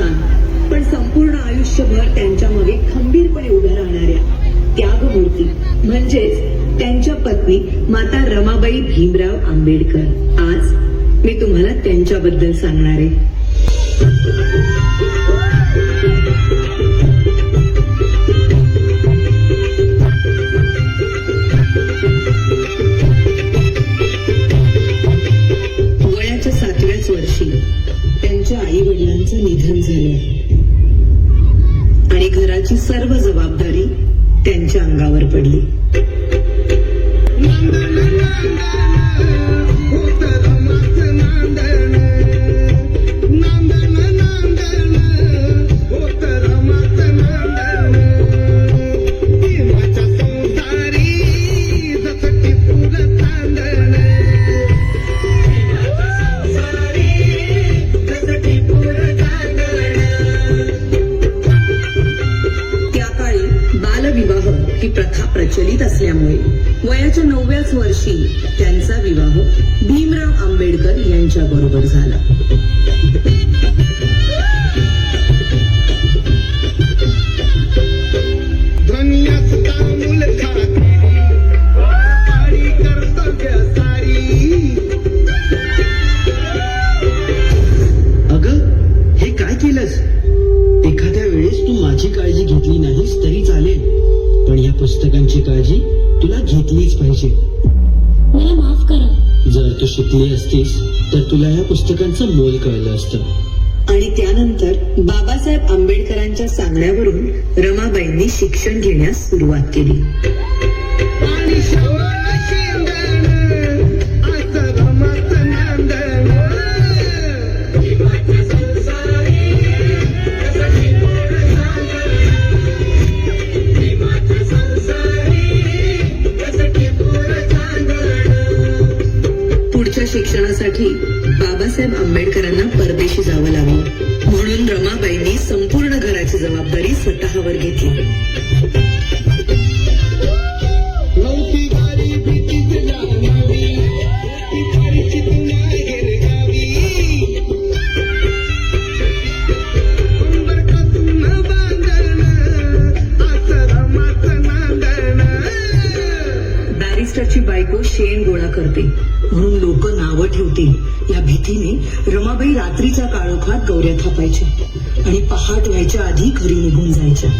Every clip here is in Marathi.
छान. पण संपूर्ण आयुष्यभर त्यांच्या मागे खंबीरपणे उभ्या राहणाऱ्या त्यागमूर्ती म्हणजेच त्यांच्या पत्नी माता रमाबाई भीमराव आंबेडकर. आज मी तुम्हाला त्यांच्याबद्दल सांगणार आहे. सर्व जबाबदारी त्यांच्या अंगावर पडली. असल्यामुळे वयाच्या नवव्याच वर्षी त्यांचा विवाह भीमराव आंबेडकर यांच्या बरोबर झाला. तू शिकली असतीस तर तुला या पुस्तकांचं मोल कळलं असतं. आणि त्यानंतर बाबासाहेब आंबेडकरांच्या सांगण्यावरून रमाबाईंनी शिक्षण घेण्यास सुरुवात केली. पुढच्या शिक्षणासाठी बाबासाहेब आंबेडकरांना परदेशी जावं लागलं. म्हणून रमाबाईंनी संपूर्ण घराची जबाबदारी स्वतःवर घेतली. बायको शेण गोळा करते. म्हणून ठेवतील या भीतीने रमाबाई रात्रीच्या काळोखात गौऱ्या थापायच्या आणि पहाट व्हायच्या आधी घरी निघून जायच्या.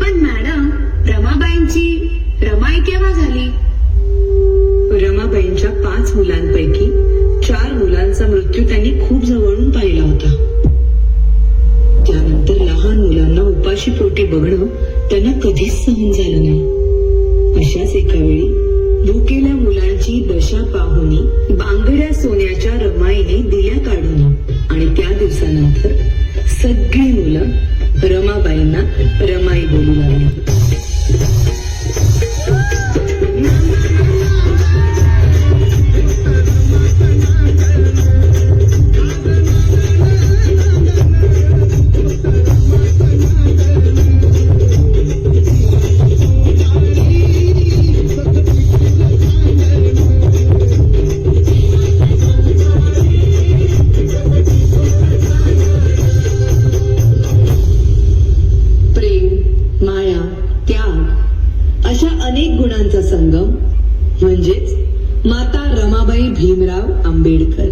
पण मॅडम रमाबाईंची रमाई केव्हा झाली? रमाबाईंच्या पाच मुलांपैकी उपाशी पोटी बघणं त्यांना कधीच सहन झालं नाही. अशाच एका वेळी भुकेल्या मुलांची दशा पाहुनी बांगड्या सोन्याच्या रमाईने दिल्या अनेक गुणांचा संगम म्हणजेच माता रमाबाई भीमराव आंबेडकर.